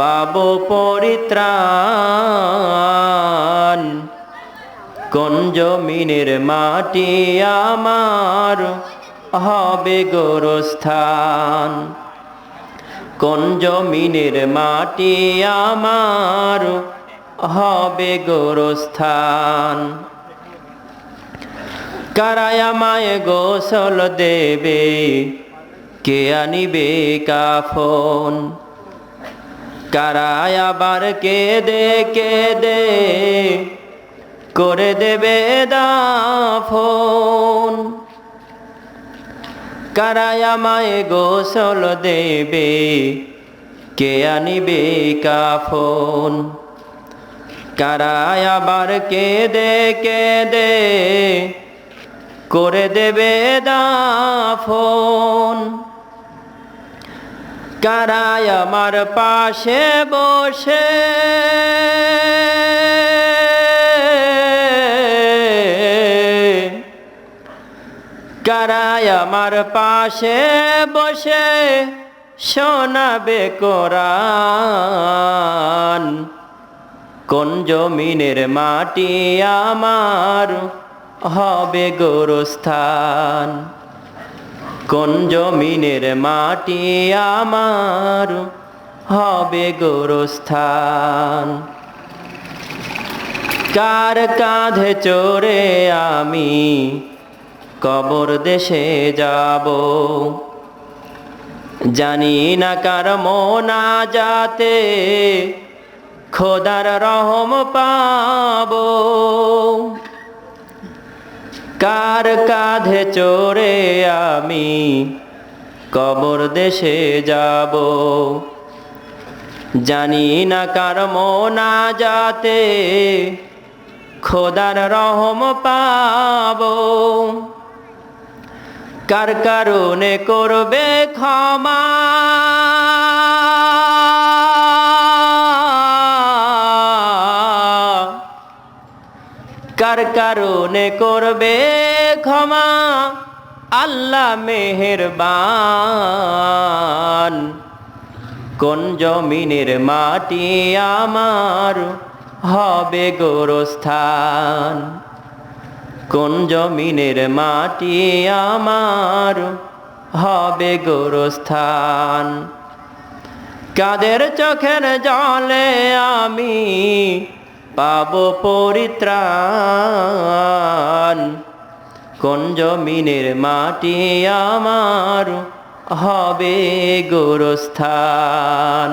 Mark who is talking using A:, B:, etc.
A: পাব পরিত্রাণ। কোন জমিনের মাটি আমার হবে গোরস্থান? কোন জমিনের মাটি আমার হবে গোরস্থান? কারায় আমায় গোসল দেবে? কে আনিবে কাফন? কারায় আবার কেঁদে কেঁদে করে দেবে দাফন। কারায় আমায় গোসল দেবে, কে আনিবে কাফন? কারায় আবার কেঁদে কেঁদে করে দেবে দাফন। কারায় আমার পাশে বসে। কারায় আমার পাশে বসে, শোনাবে কোরআন। কোন জমিনের মাটি আমার, হবে গোরস্থান। কোন জমিনের মাটি আমার হবে গোরস্থান। কার কাঁধে চড়ে আমি কবর দেশে যাব? জানি না কার মোনা যাতে খোদার রহম পাবো। কার কাঁধে চড়ে আমি কবর দেশে যাব? জানি না কার মোনা যাতে খোদার রহম পাব। কার কারণে করবে ক্ষমা? কার কারণে করবে ক্ষমা। আল্লাহ মেহেরবান। কোন জমিনের মাটি আমার হবে গোরস্থান? কোন জমিনের মাটি আমার হবে গোরস্থান? কাদের চোখের জলে আমি পাব পরিত্রাণ। কোন জমিনের মাটি আমার হবে গোরস্থান।